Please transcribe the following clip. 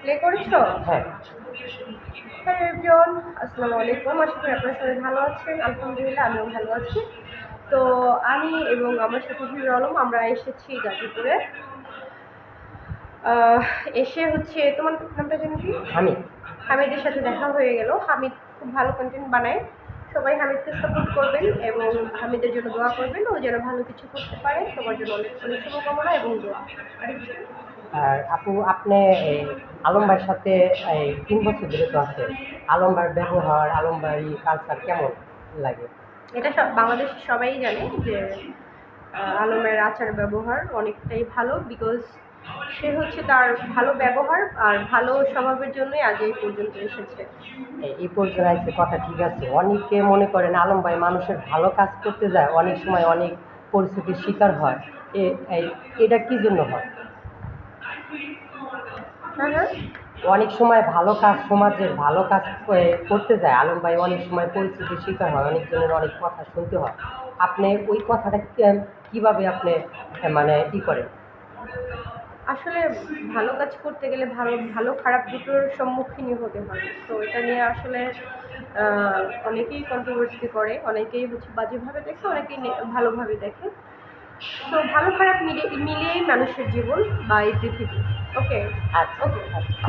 Play করেছ? হ্যাঁ। Hello everyone আসসালামু আলাইকুম। আশা করি আপনারা সবাই ভালো আছেন। আলহামদুলিল্লাহ আমিও ভালো আছি। তো আমি এবং আমার সাথে হিরো আলম আমরা এসেছি গাজীপুরে। এসে হচ্ছে তোমার নামটা জানি হামিদের সাথে দেখা হয়ে গেল। হামিদ খুব ভালো কন্টেন্ট বানায়। সবাই হামিদকে সাপোর্ট করবেন এবং হামিদের জন্য দোয়া করবেন। ও যেন ভালো কিছু করতে পারে। সবার জন্য অনেক অনেক শুভকামনা এবং দোয়া। আর আপু আপনি আলম ভাইয়ের সাথে এই তিন বছর ধরে তো আছে আলম ভাইয়ের ব্যবহার আলম কালচার কেমন লাগে? এটা সব বাংলাদেশের সবাই জানে যে আলমের আচার ব্যবহার অনেকটাই ভালো বিকজ সে হচ্ছে তার ভালো ব্যবহার আর ভালো স্বভাবের জন্যই আজ এই পর্যন্ত এসেছে। এই- পর্যন্ত আছে কথা ঠিক আছে। অনেকে মনে করেন আলম ভাই মানুষের ভালো কাজ করতে যায় অনেক সময় অনেক পরিস্থিতির শিকার হয়। এ- এটা কি জন্য হয়? হ্যাঁ হ্যাঁ। অনেক সময় ভালো কাজ সমাজের ভালো কাজ করতে যায়। আলম ভাই অনেক সময় পরিস্থিতির শিকার হয় অনেকজনের অনেক কথা শুনতে হয়। আপনি ওই কথাটা কীভাবে আপনি মানে ই করেন? আসলে ভালো কাজ করতে গেলে ভালো ভালো খারাপ দুটোর সম্মুখীনই হতে হয়। তো এটা নিয়ে আসলে অনেকেই কন্ট্রোভার্সি করে অনেকেই হচ্ছে বাজেভাবে দেখে অনেকেই ভালোভাবে দেখে। তো ভালো খারাপ মিলে মিলিয়েই মানুষের জীবন বা এই পৃথিবী। ওকে আচ্ছা ওকে আচ্ছা।